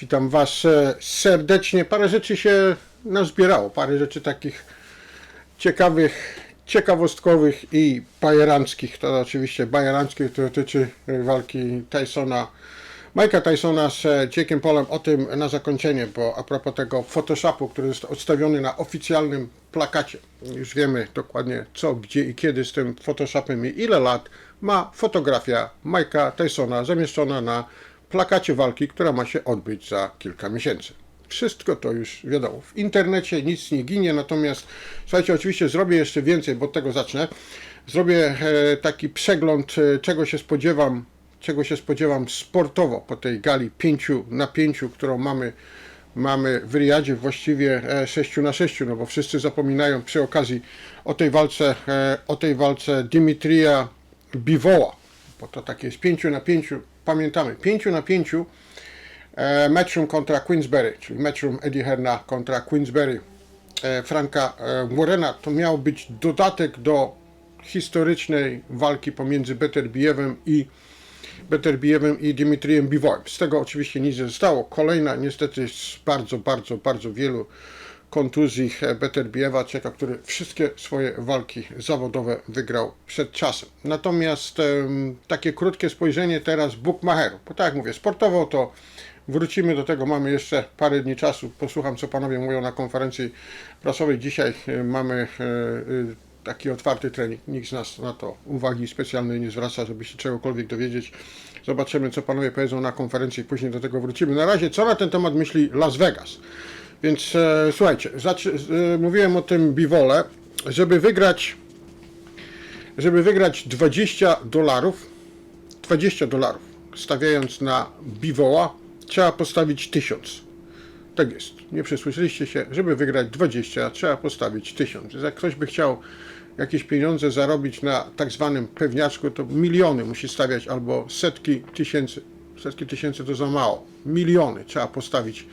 Witam Was e, serdecznie. Parę rzeczy się nazbierało, parę rzeczy takich ciekawych, ciekawostkowych i bajeranckich. To oczywiście bajeranckich to dotyczy walki Tysona, Mike'a Tysona z e, Jake'em Polem. O tym na zakończenie, bo a propos tego Photoshopu, który jest odstawiony na oficjalnym plakacie. Już wiemy dokładnie co, gdzie i kiedy z tym Photoshopem i ile lat ma fotografia Mike'a Tysona zamieszczona na plakacie walki, która ma się odbyć za kilka miesięcy. Wszystko to już wiadomo. W internecie nic nie ginie, natomiast słuchajcie, oczywiście zrobię jeszcze więcej, bo od tego zacznę. Zrobię e, taki przegląd, e, czego się spodziewam, czego się spodziewam sportowo po tej gali 5 na 5, którą mamy, mamy w Riyadzie, właściwie e, 6 na 6, no bo wszyscy zapominają przy okazji o tej walce, e, o tej walce Dimitrija Biwoła, bo to takie jest 5 na 5, pamiętamy, 5 na 5 e, Matchroom kontra Queensberry, czyli Matchroom Eddie Herna kontra Queensberry e, Franka e, Morena. To miał być dodatek do historycznej walki pomiędzy Beterbijewem i Beterbijewem i Dimitrijem Biwojem. Z tego oczywiście nic nie zostało. Kolejna niestety z bardzo, bardzo, bardzo wielu kontuzji Beterbijewa, czeka, który wszystkie swoje walki zawodowe wygrał przed czasem. Natomiast takie krótkie spojrzenie teraz Bookmacherów, bo tak jak mówię, sportowo to wrócimy do tego, mamy jeszcze parę dni czasu, posłucham co panowie mówią na konferencji prasowej. Dzisiaj e, mamy e, e, taki otwarty trening, nikt z nas na to uwagi specjalnej nie zwraca, żeby się czegokolwiek dowiedzieć. Zobaczymy, co panowie powiedzą na konferencji, później do tego wrócimy. Na razie, co na ten temat myśli Las Vegas? Więc e, słuchajcie, e, mówiłem o tym biwole, żeby wygrać, żeby wygrać 20 dolarów, 20 dolarów, stawiając na biwoła, trzeba postawić 1000. Tak jest, nie przesłyszeliście się, żeby wygrać 20, trzeba postawić 1000. Więc Jak ktoś by chciał jakieś pieniądze zarobić na tak zwanym pewniaczku, to miliony musi stawiać albo setki tysięcy. Setki tysięcy to za mało. Miliony trzeba postawić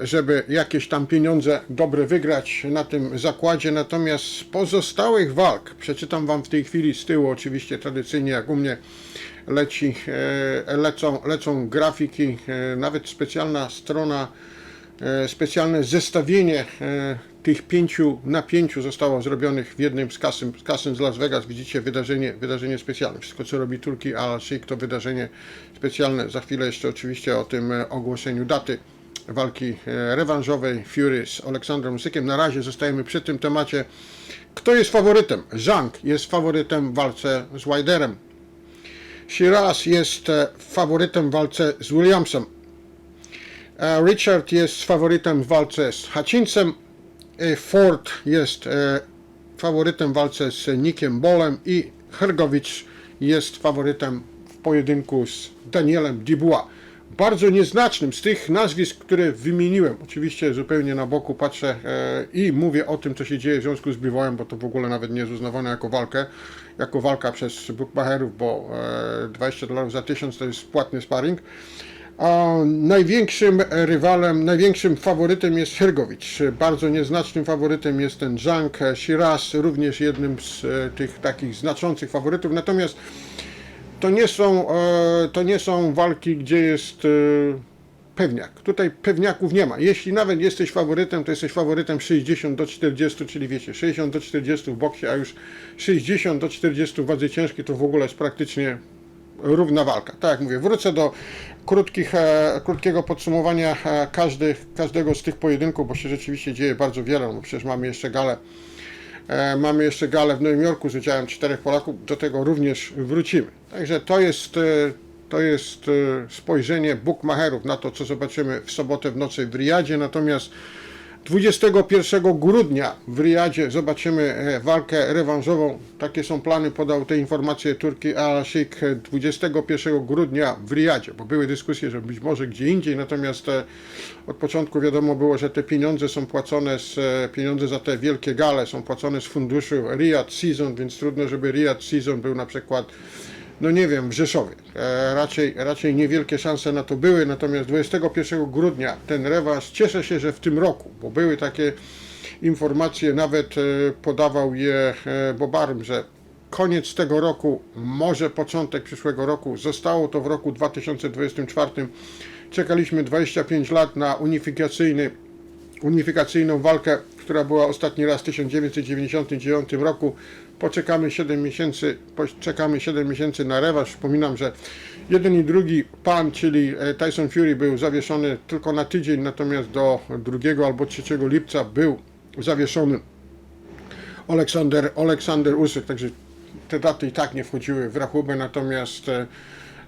żeby jakieś tam pieniądze dobre wygrać na tym zakładzie. Natomiast z pozostałych walk, przeczytam Wam w tej chwili z tyłu, oczywiście tradycyjnie jak u mnie leci, e, lecą, lecą grafiki, e, nawet specjalna strona, e, specjalne zestawienie e, tych pięciu na pięciu zostało zrobionych w jednym z kasyn, z kasyn z Las Vegas. Widzicie wydarzenie, wydarzenie specjalne. Wszystko co robi Turki Al Sheikh to wydarzenie specjalne. Za chwilę jeszcze oczywiście o tym e, ogłoszeniu daty walki e, rewanżowej Fury z Aleksandrem Usykiem. Na razie zostajemy przy tym temacie. Kto jest faworytem? Zhang jest faworytem w walce z Widerem. Shiraz jest e, faworytem w walce z Williamsem. E, Richard jest faworytem w walce z Hutchinsem. Ford jest faworytem w walce z Nickiem Bolem i Hergowicz jest faworytem w pojedynku z Danielem Dubois. Bardzo nieznacznym z tych nazwisk, które wymieniłem, oczywiście zupełnie na boku patrzę e, i mówię o tym, co się dzieje w związku z Biwojem, bo to w ogóle nawet nie jest uznawane jako walkę, jako walka przez bookmacherów, bo e, 20 dolarów za 1000 to jest płatny sparring. A największym rywalem, największym faworytem jest Hergowicz. Bardzo nieznacznym faworytem jest ten Zhang Shiraz, również jednym z e, tych takich znaczących faworytów. Natomiast to nie są, e, to nie są walki, gdzie jest e, pewniak. Tutaj pewniaków nie ma. Jeśli nawet jesteś faworytem, to jesteś faworytem 60 do 40, czyli wiecie, 60 do 40 w boksie, a już 60 do 40 w wadze ciężkiej to w ogóle jest praktycznie równa walka. Tak jak mówię, wrócę do krótkich, e, krótkiego podsumowania każdy, każdego z tych pojedynków, bo się rzeczywiście dzieje bardzo wiele, no przecież mamy jeszcze galę Mamy jeszcze galę w Nowym Jorku z udziałem czterech Polaków, do tego również wrócimy. Także to jest, e, to jest e, spojrzenie bookmacherów na to, co zobaczymy w sobotę w nocy w Riyadzie. Natomiast 21 grudnia w Riyadzie zobaczymy e, walkę rewanżową. Takie są plany, podał te informacje Turki Al Sheikh 21 grudnia w Riyadzie, bo były dyskusje, że być może gdzie indziej, natomiast e, od początku wiadomo było, że te pieniądze są płacone z e, pieniądze za te wielkie gale są płacone z funduszu Riyadh Season, więc trudno, żeby Riyadh Season był na przykład no nie wiem, w Rzeszowie. E, raczej, raczej niewielkie szanse na to były, natomiast 21 grudnia ten rewanż, cieszę się, że w tym roku, bo były takie informacje, nawet e, podawał je e, Bobarm, że koniec tego roku, może początek przyszłego roku, zostało to w roku 2024 Czekaliśmy 25 lat na unifikacyjny, unifikacyjną walkę, która była ostatni raz w 1999 roku. Poczekamy 7 miesięcy, poczekamy 7 miesięcy na rewanż. Przypominam, że jeden i drugi pan, czyli e, Tyson Fury był zawieszony tylko na tydzień, natomiast do 2 albo 3 lipca był zawieszony Aleksander, Aleksander Usyk, także te daty i tak nie wchodziły w rachubę, natomiast e,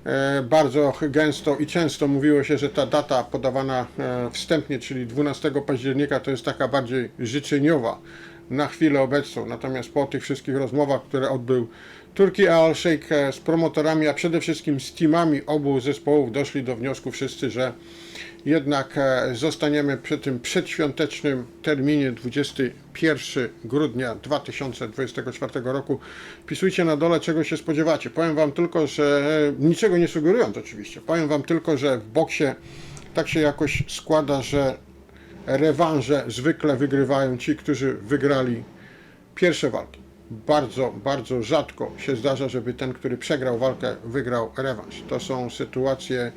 e, bardzo gęsto i często mówiło się, że ta data podawana wstępnie, czyli 12 października, to jest taka bardziej życzeniowa na chwilę obecną. Natomiast po tych wszystkich rozmowach, które odbył Turki Al Sheikh e, z promotorami, a przede wszystkim z teamami obu zespołów, doszli do wniosku wszyscy, że jednak e, zostaniemy przy tym przedświątecznym terminie 21 grudnia 2024 roku. Pisujcie na dole, czego się spodziewacie. Powiem Wam tylko, że e, niczego nie sugerując oczywiście. Powiem Wam tylko, że w boksie tak się jakoś składa, że rewanże zwykle wygrywają ci, którzy wygrali pierwsze walki. Bardzo, bardzo rzadko się zdarza, żeby ten, który przegrał walkę, wygrał rewanż. To są sytuacje,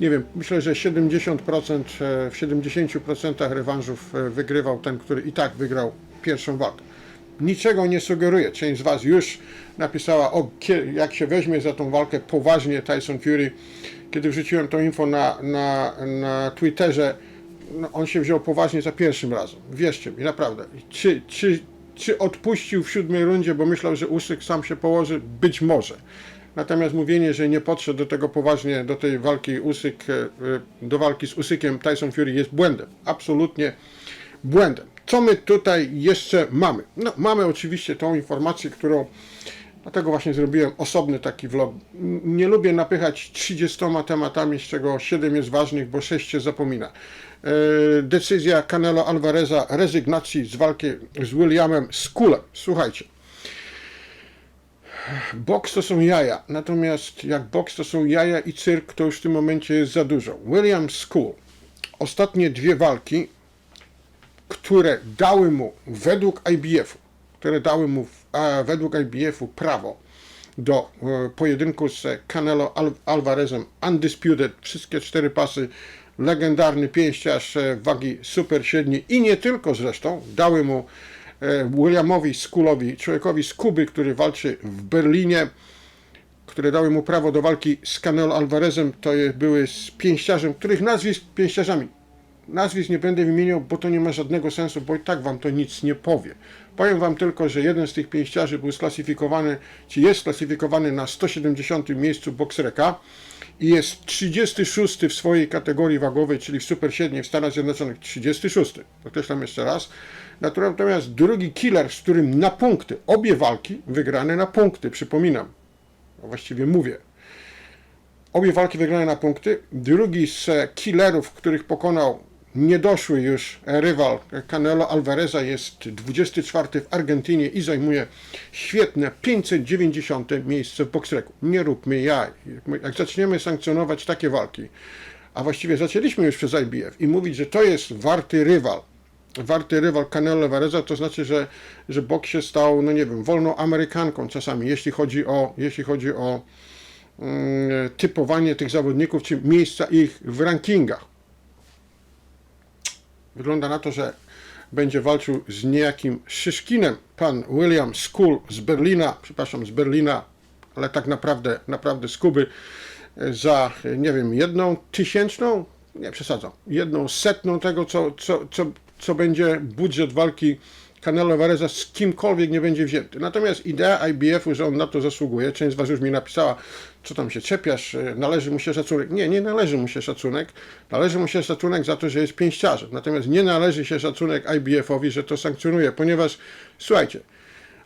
nie wiem, myślę, że 70%, e, w 70% rewanżów e, wygrywał ten, który i tak wygrał pierwszą walkę. Niczego nie sugeruję. Część z Was już napisała, o, jak się weźmie za tą walkę poważnie Tyson Fury. Kiedy wrzuciłem to info na, na, na Twitterze, on się wziął poważnie za pierwszym razem. Wierzcie mi, naprawdę. Czy, czy, czy odpuścił w siódmej rundzie, bo myślał, że Usyk sam się położy? Być może. Natomiast mówienie, że nie podszedł do tego poważnie, do tej walki Usyk, e, e, do walki z Usykiem Tyson Fury jest błędem. Absolutnie błędem. Co my tutaj jeszcze mamy? No, mamy oczywiście tą informację, którą Dlatego właśnie zrobiłem osobny taki vlog. Nie lubię napychać 30 tematami, z czego 7 jest ważnych, bo 6 się zapomina. E, Decyzja Canelo Alvareza rezygnacji z walki z Williamem Skulem. Słuchajcie. Boks to są jaja, natomiast jak boks to są jaja i cyrk, to już w tym momencie jest za dużo. William Skull. Ostatnie dwie walki, które dały mu według IBF-u, które dały mu według IBF-u prawo do e, pojedynku z Canelo Al Alvarezem Undisputed, wszystkie cztery pasy, legendarny pięściarz e, wagi super średniej. I nie tylko zresztą, dały mu e, Williamowi Skullowi, człowiekowi z Kuby, który walczy w Berlinie, które dały mu prawo do walki z Canelo Alvarezem, to były z pięściarzem, których nazwisk pięściarzami nazwisk nie będę wymieniał, bo to nie ma żadnego sensu, bo i tak wam to nic nie powie. Powiem wam tylko, że jeden z tych pięściarzy był sklasyfikowany, czy jest sklasyfikowany na 170 miejscu Boxreka i jest 36 w swojej kategorii wagowej, czyli w super średniej w Stanach Zjednoczonych. 36. Podkreślam jeszcze raz. Natomiast drugi killer, z którym na punkty, obie walki wygrane na punkty, przypominam, a właściwie mówię, Obie walki wygrane na punkty. Drugi z e, killerów, których pokonał niedoszły już rywal Canelo Alvareza jest 24 w Argentynie i zajmuje świetne 590 miejsce w boxreku. Nie róbmy jaj. Jak zaczniemy sankcjonować takie walki, a właściwie zaczęliśmy już przez IBF i mówić, że to jest warty rywal, warty rywal Canelo Alvareza, to znaczy, że, że boks się stał, no nie wiem, wolną Amerykanką czasami, jeśli chodzi o, jeśli chodzi o mm, typowanie tych zawodników, czy miejsca ich w rankingach. Wygląda na to, że będzie walczył z niejakim Szyszkinem, pan William Skull z Berlina, przepraszam, z Berlina, ale tak naprawdę, naprawdę z Kuby, e, za, e, nie wiem, jedną tysięczną, nie przesadzam, jedną setną tego, co, co, co, co będzie budżet walki Canelo Alvareza z kimkolwiek nie będzie wzięty. Natomiast idea IBF-u, że on na to zasługuje, część z Was już mi napisała, co tam się czepiasz, e, należy mu się szacunek. Nie, nie należy mu się szacunek. Należy mu się szacunek za to, że jest pięściarzem. Natomiast nie należy się szacunek IBF-owi, że to sankcjonuje, ponieważ, słuchajcie,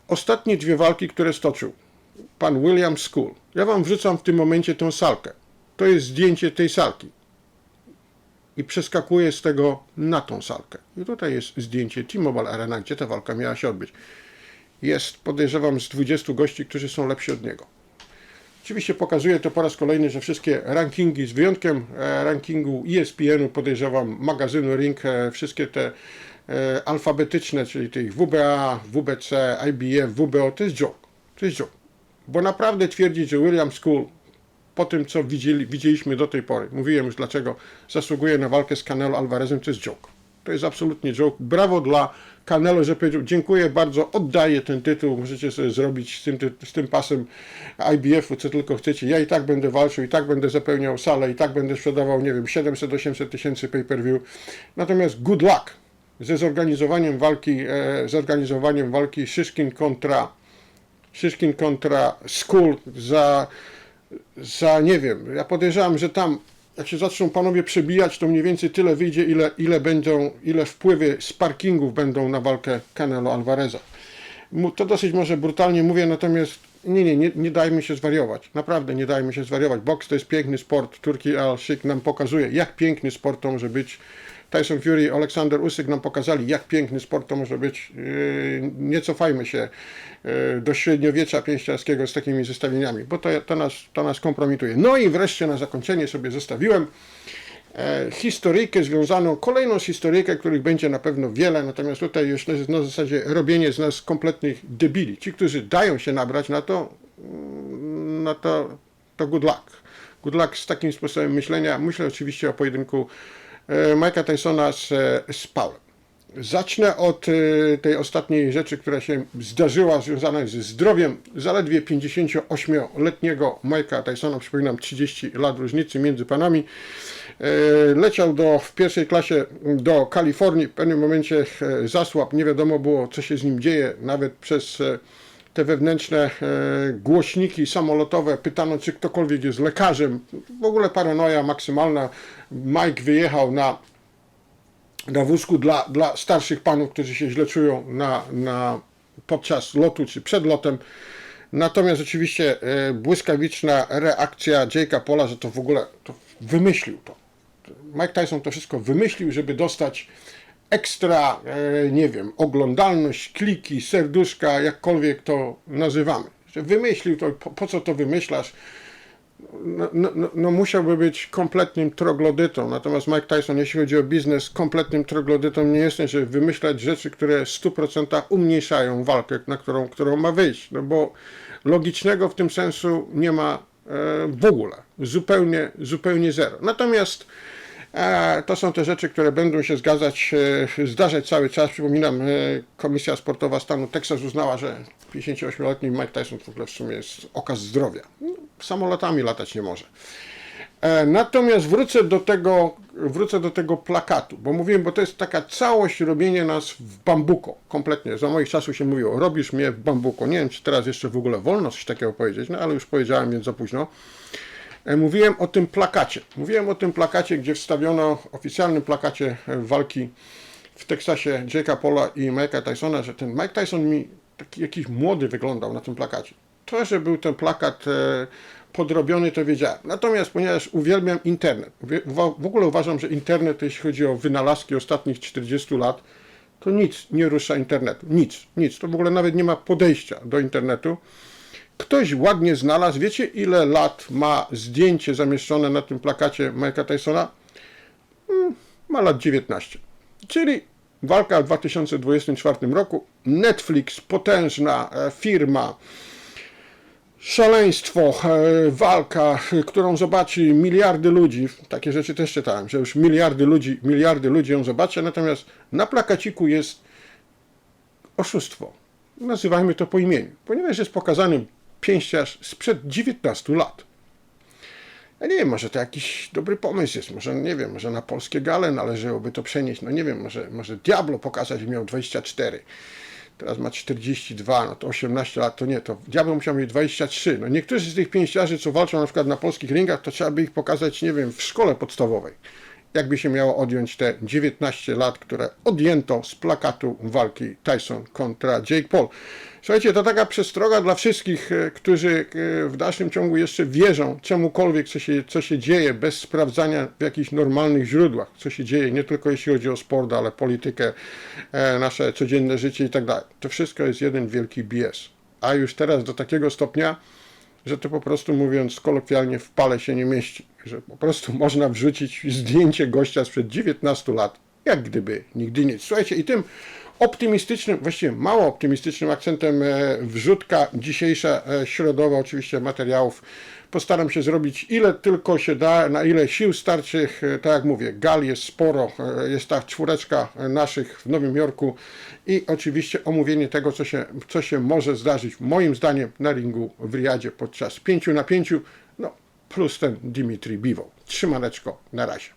ostatnie dwie walki, które stoczył pan William Skull, ja Wam wrzucam w tym momencie tą salkę. To jest zdjęcie tej salki i przeskakuję z tego na tą salkę. I tutaj jest zdjęcie T-Mobile Arena, gdzie ta walka miała się odbyć. Jest, podejrzewam, z 20 gości, którzy są lepsi od niego. Oczywiście pokazuje to po raz kolejny, że wszystkie rankingi, z wyjątkiem e, rankingu ESPN-u, podejrzewam, magazynu Ring, e, wszystkie te e, alfabetyczne, czyli tych WBA, WBC, IBF, WBO, to jest joke. To jest joke. Bo naprawdę twierdzić, że William School po tym, co widzieli, widzieliśmy do tej pory. Mówiłem już, dlaczego zasługuje na walkę z Canelo Alvarezem, to jest joke. To jest absolutnie joke. Brawo dla Canelo, że powiedział, dziękuję bardzo, oddaję ten tytuł, możecie sobie zrobić z tym, ty- z tym pasem IBF-u, co tylko chcecie. Ja i tak będę walczył, i tak będę zapełniał salę, i tak będę sprzedawał, nie wiem, 700-800 tysięcy pay-per-view. Natomiast good luck ze zorganizowaniem walki, e, zorganizowaniem walki Szyszkin kontra Szyszkin kontra Skull za, za nie wiem, ja podejrzewam, że tam jak się zaczną panowie przebijać, to mniej więcej tyle wyjdzie, ile, ile będą, ile wpływy z parkingów będą na walkę Canelo Alvareza. To dosyć może brutalnie mówię, natomiast nie, nie, nie, nie dajmy się zwariować. Naprawdę nie dajmy się zwariować. Boks to jest piękny sport. Turki Al-Sheikh nam pokazuje, jak piękny sport to może być. Tyson Fury Aleksander Usyk nam pokazali, jak piękny sport to może być. Yy, Nie cofajmy się yy, do średniowiecza pięściarskiego z takimi zestawieniami, bo to, to, nas, to nas kompromituje. No i wreszcie na zakończenie sobie zostawiłem e, historyjkę związaną, kolejną historyjkę, których będzie na pewno wiele, natomiast tutaj już na, na zasadzie robienie z nas kompletnych debili. Ci, którzy dają się nabrać na to, mm, no to, to good luck. Good luck z takim sposobem myślenia. Myślę oczywiście o pojedynku Mike'a Tysona z, e, z Paulem. Zacznę od e, tej ostatniej rzeczy, która się zdarzyła, związana ze zdrowiem zaledwie 58-letniego Mike'a Tysona. Przypominam, 30 lat różnicy między panami. E, Leciał do, w pierwszej klasie do Kalifornii. W pewnym momencie e, zasłab. Nie wiadomo było, co się z nim dzieje. Nawet przez e, te wewnętrzne e, głośniki samolotowe pytano, czy ktokolwiek jest lekarzem. W ogóle paranoja maksymalna. Mike wyjechał na na wózku dla, dla starszych panów, którzy się źle czują na, na, podczas lotu czy przed lotem. Natomiast oczywiście e, błyskawiczna reakcja Jake'a Pola, że to w ogóle to wymyślił to. Mike Tyson to wszystko wymyślił, żeby dostać ekstra, e, nie wiem, oglądalność, kliki, serduszka, jakkolwiek to nazywamy. Że wymyślił to, po, po co to wymyślasz? no, no, no, no musiałby być kompletnym troglodytą. Natomiast Mike Tyson, jeśli chodzi o biznes, kompletnym troglodytą nie jest, żeby wymyślać rzeczy, które w 100% umniejszają walkę, na którą, którą ma wyjść. No bo logicznego w tym sensu nie ma e, w ogóle. Zupełnie, zupełnie zero. Natomiast to są te rzeczy, które będą się zgadzać, e, zdarzać cały czas. Przypominam, e, Komisja Sportowa Stanu Teksas uznała, że 58-letni Mike Tyson w ogóle w sumie jest okaz zdrowia. No, Samolotami latać nie może. E, Natomiast wrócę do tego, wrócę do tego plakatu, bo mówiłem, bo to jest taka całość robienia nas w bambuko, kompletnie. Za moich czasów się mówiło, robisz mnie w bambuko. Nie wiem, czy teraz jeszcze w ogóle wolno coś takiego powiedzieć, no ale już powiedziałem, więc za późno. E, Mówiłem o tym plakacie. Mówiłem o tym plakacie, gdzie wstawiono, oficjalnym plakacie e, walki w Teksasie Jake'a Paula i Mike'a Tysona, że ten Mike Tyson mi taki jakiś młody wyglądał na tym plakacie. To, że był ten plakat e, podrobiony, to wiedziałem. Natomiast ponieważ uwielbiam internet, w ogóle uważam, że internet, jeśli chodzi o wynalazki ostatnich 40 lat, to nic nie rusza internetu. Nic, nic. To w ogóle nawet nie ma podejścia do internetu. Ktoś ładnie znalazł, wiecie ile lat ma zdjęcie zamieszczone na tym plakacie Mike'a Tysona? Mm, Ma lat 19. Czyli walka w 2024 roku. Netflix, potężna e, firma, szaleństwo, e, walka, e, którą zobaczy miliardy ludzi. Takie rzeczy też czytałem, że już miliardy ludzi, miliardy ludzi ją zobaczy, natomiast na plakaciku jest oszustwo. Nazywajmy to po imieniu, ponieważ jest pokazany pięściarz sprzed 19 lat. Ja nie wiem, może to jakiś dobry pomysł jest, może nie wiem, może na polskie gale należałoby to przenieść, no nie wiem, może, może Diablo pokazać, że miał 24, teraz ma 42, no to 18 lat, to nie, to Diablo musiał mieć 23. No niektórzy z tych pięściarzy, co walczą na przykład na polskich ringach, to trzeba by ich pokazać, nie wiem, w szkole podstawowej. Jakby się miało odjąć te 19 lat, które odjęto z plakatu walki Tyson kontra Jake Paul. Słuchajcie, to taka przestroga dla wszystkich, e, którzy e, w dalszym ciągu jeszcze wierzą czemukolwiek, co się, co się dzieje, bez sprawdzania w jakichś normalnych źródłach, co się dzieje, nie tylko jeśli chodzi o sport, ale politykę, e, nasze codzienne życie i tak dalej. To wszystko jest jeden wielki BS. A już teraz do takiego stopnia, że to po prostu mówiąc kolokwialnie w pale się nie mieści, że po prostu można wrzucić zdjęcie gościa sprzed 19 lat, jak gdyby nigdy nic. Słuchajcie, i tym optymistycznym, właściwie mało optymistycznym akcentem e, wrzutka dzisiejsza e, środowa oczywiście materiałów Postaram się zrobić ile tylko się da, na ile sił starczy. E, Tak jak mówię, gal jest sporo, jest ta czwóreczka naszych w Nowym Jorku i oczywiście omówienie tego, co się, co się może zdarzyć moim zdaniem na ringu w Riyadzie podczas 5 na 5, no plus ten Dimitri Bivo. Trzymaneczko, na razie.